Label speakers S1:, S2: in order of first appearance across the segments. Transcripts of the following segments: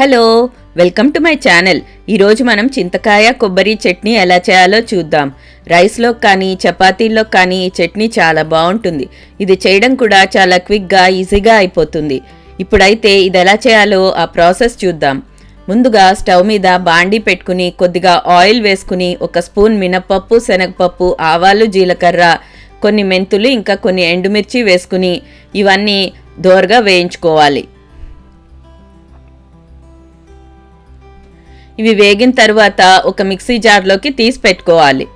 S1: Hello welcome to my channel. ఈరోజు మనం చింతకాయ కొబ్బరి చట్నీ ఎలా చేయాలో చూద్దాం. రైస్లో కానీ చపాతీల్లో కానీ ఈ చట్నీ చాలా బాగుంటుంది. ఇది చేయడం కూడా చాలా క్విక్గా ఈజీగా అయిపోతుంది. ఇప్పుడైతే ఇది ఎలా చేయాలో ఆ ప్రాసెస్ చూద్దాం. ముందుగా స్టవ్ మీద బాండీ పెట్టుకుని కొద్దిగా ఆయిల్ వేసుకుని ఒక స్పూన్ మినపప్పు శనగపప్పు ఆవాలు జీలకర్ర కొన్ని మెంతులు ఇంకా కొన్ని ఎండుమిర్చి వేసుకుని ఇవన్నీ దోరగా వేయించుకోవాలి. ఇవి వేగిన తర్వాత ఒక మిక్సీ జార్లోకి తీసి పెట్టుకోవాలి.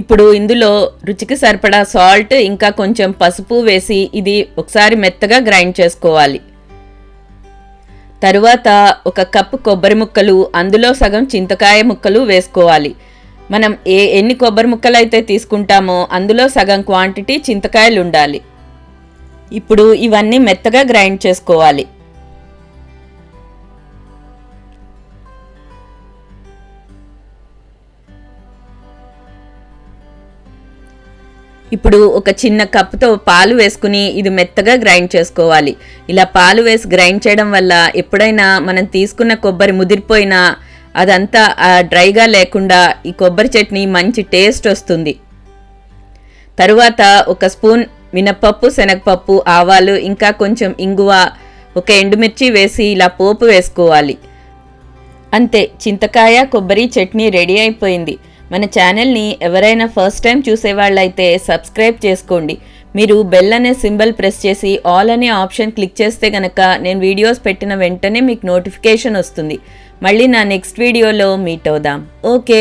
S1: ఇప్పుడు ఇందులో రుచికి సరిపడా సాల్ట్ ఇంకా కొంచెం పసుపు వేసి ఇది ఒకసారి మెత్తగా గ్రైండ్ చేసుకోవాలి. తరువాత ఒక కప్పు కొబ్బరి ముక్కలు అందులో సగం చింతకాయ ముక్కలు వేసుకోవాలి. మనం ఏ ఎన్ని కొబ్బరి ముక్కలు అయితే తీసుకుంటామో అందులో సగం క్వాంటిటీ చింతకాయలు ఉండాలి. ఇప్పుడు ఇవన్నీ మెత్తగా గ్రైండ్ చేసుకోవాలి. ఇప్పుడు ఒక చిన్న కప్పుతో పాలు వేసుకుని ఇది మెత్తగా గ్రైండ్ చేసుకోవాలి. ఇలా పాలు వేసి గ్రైండ్ చేయడం వల్ల ఎప్పుడైనా మనం తీసుకున్న కొబ్బరి ముదిరిపోయినా అదంతా డ్రైగా లేకుండా ఈ కొబ్బరి చట్నీ మంచి టేస్ట్ వస్తుంది. తరువాత ఒక స్పూన్ మినప్పప్పు శనగపప్పు ఆవాలు ఇంకా కొంచెం ఇంగువ ఒక ఎండుమిర్చి వేసి ఇలా పోపు వేసుకోవాలి. అంతే చింతకాయ కొబ్బరి చట్నీ రెడీ అయిపోయింది. మన ఛానల్ని ఎవరైనా ఫస్ట్ టైం చూసేవాళ్ళైతే సబ్స్క్రైబ్ చేసుకోండి. మీరు బెల్ అనే సింబల్ ప్రెస్ చేసి ఆల్ అనే ఆప్షన్ క్లిక్ చేస్తే కనుక నేను వీడియోస్ పెట్టిన వెంటనే మీకు నోటిఫికేషన్ వస్తుంది. మళ్ళీ నా నెక్స్ట్ వీడియోలో మీట్ అవుదాం. ఓకే